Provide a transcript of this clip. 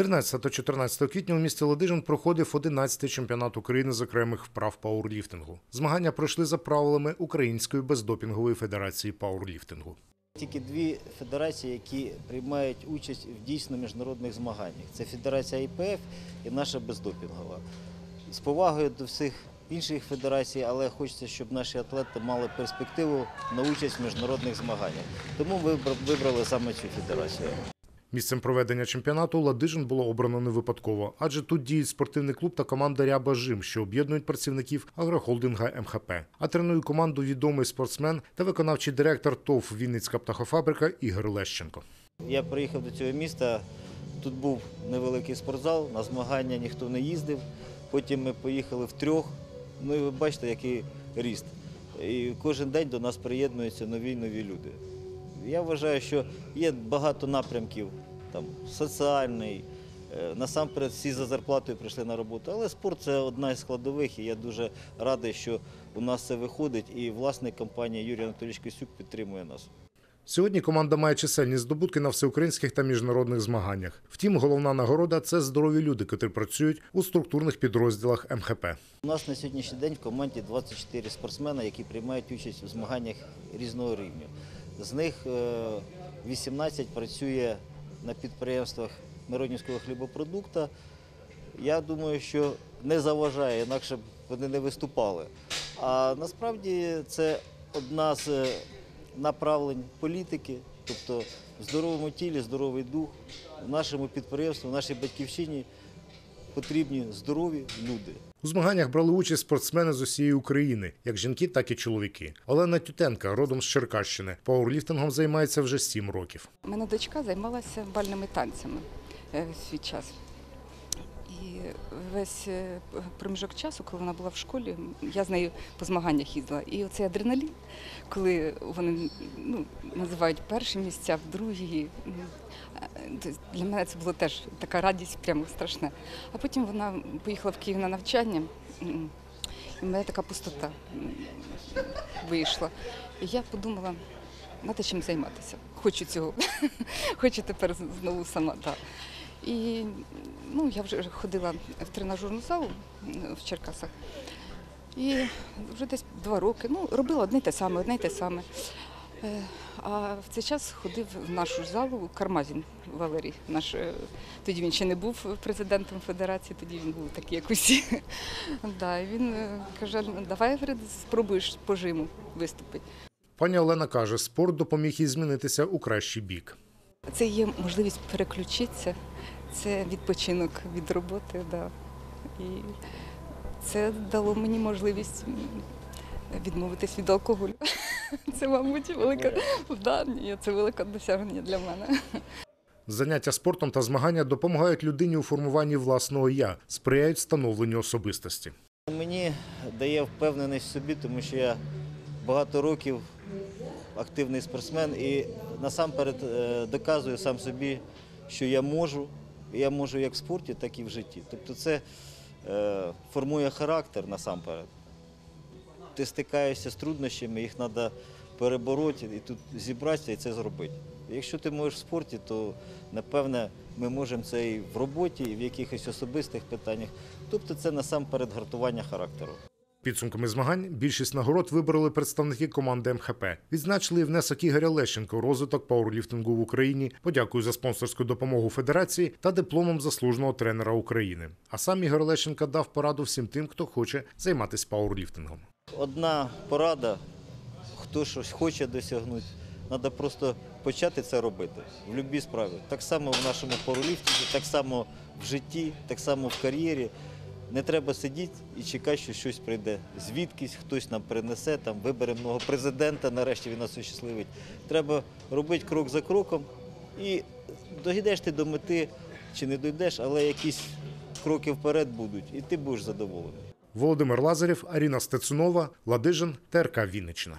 13 та 14 квітня у місті Ладижин проходив 11-й чемпіонат України з окремих вправ пауерліфтингу. Змагання пройшли за правилами Української бездопінгової федерації пауерліфтингу. Тільки дві федерації, які приймають участь в дійсно міжнародних змаганнях. Це Федерація ІПФ і наша бездопінгова. З повагою до всіх інших федерацій, але хочеться, щоб наші атлети мали перспективу на участь в міжнародних змаганнях. Тому вибра- вибрали саме цю федерацію. Місцем проведення чемпіонату Ладижин було обрано не випадково, адже тут діють спортивний клуб та команда Ряба Жим, що об'єднують працівників агрохолдинга МХП. А тренує команду відомий спортсмен та виконавчий директор ТОВ Вінницька птахофабрика Ігор Лещенко. Я приїхав до цього міста. Тут був невеликий спортзал, на змагання ніхто не їздив. Потім ми поїхали втрьох. Ну і ви бачите, який ріст. І кожен день до нас приєднуються нові нові люди. Я вважаю, що є багато напрямків, там соціальний. е, Насамперед всі за зарплатою прийшли на роботу. Але спорт це одна із складових, і я дуже радий, що у нас це виходить. І власник компанії Юрій Анатолійович Кисюк підтримує нас. Сьогодні команда має чисельні здобутки на всеукраїнських та міжнародних змаганнях. Втім, головна нагорода це здорові люди, котрі працюють у структурних підрозділах МХП. У нас на сьогоднішній день в команді 24 спортсмена, які приймають участь у змаганнях різного рівня. З них е, 18 працює на підприємствах Миронівського хлібопродукту. Я думаю, що не заважає, інакше б вони не виступали. А насправді це одна з е, направлень політики, тобто в здоровому тілі, здоровий дух. В нашому підприємстві, в нашій батьківщині потрібні здорові люди. У змаганнях брали участь спортсмени з усієї України, як жінки, так і чоловіки. Олена Тютенка, родом з Черкащини, пауерліфтингом займається вже сім років. У мене дочка займалася бальними танцями е, свій час. І весь е, проміжок часу, коли вона була в школі, я з нею по змаганнях їздила. І оцей адреналін, коли вони ну, називають перші місця, другі. м, е, Для мене це було теж така радість, прямо страшна. А потім вона поїхала в Київ на навчання, і в мене така пустота вийшла. І я подумала, треба чим займатися. Хочу цього. Хочу тепер знову сама. Так. І ну, я вже ходила в тренажерну залу в Черкасах. І вже десь два роки ну, робила одне й те саме, одне й те саме. Е, А в цей час ходив в нашу залу Кармазін Валерій. Наш, е, тоді він ще не був президентом федерації, тоді він був такий як усі. Да, і він е, каже, «Ну, давай спробуєш по жиму виступити. Пані Олена каже, спорт допоміг їй змінитися у кращий бік. Це є можливість переключитися, це відпочинок від роботи, да. І це дало мені можливість відмовитись від алкоголю. Це, мабуть, велике да, ні, це велике досягнення для мене. Заняття спортом та змагання допомагають людині у формуванні власного я, сприяють становленню особистості. Мені дає впевненість в собі, тому що я багато років активний спортсмен і насамперед е, доказую сам собі, що я можу. Я можу як в спорті, так і в житті. Тобто це е, формує характер насамперед. Ти стикаєшся з труднощами, їх треба перебороти і тут зібратися і це зробити. Якщо ти можеш в спорті, то напевне ми можемо це і в роботі, і в якихось особистих питаннях. Тобто це насамперед гартування характеру. Підсумками змагань більшість нагород вибороли представники команди МХП. Відзначили внесок Ігоря Лещенка у розвиток пауерліфтингу в Україні. Подякую за спонсорську допомогу федерації та дипломом заслуженого тренера України. А сам Ігор Лещенка дав пораду всім тим, хто хоче займатися пауерліфтингом. Одна порада, хто щось хоче досягнути, треба просто почати це робити в будь-якій справі. Так само в нашому пауерліфтингу, так само в житті, так само в кар'єрі. Не треба сидіти і чекати, що щось прийде. Звідкись хтось нам принесе, там виберемо нового президента, нарешті він нас щасливить. Треба робити крок за кроком і дійдеш ти до мети чи не дійдеш, але якісь кроки вперед будуть, і ти будеш задоволений. Володимир Лазарєв, Аріна Стецунова, Ладижин, ТРК Вінниччина.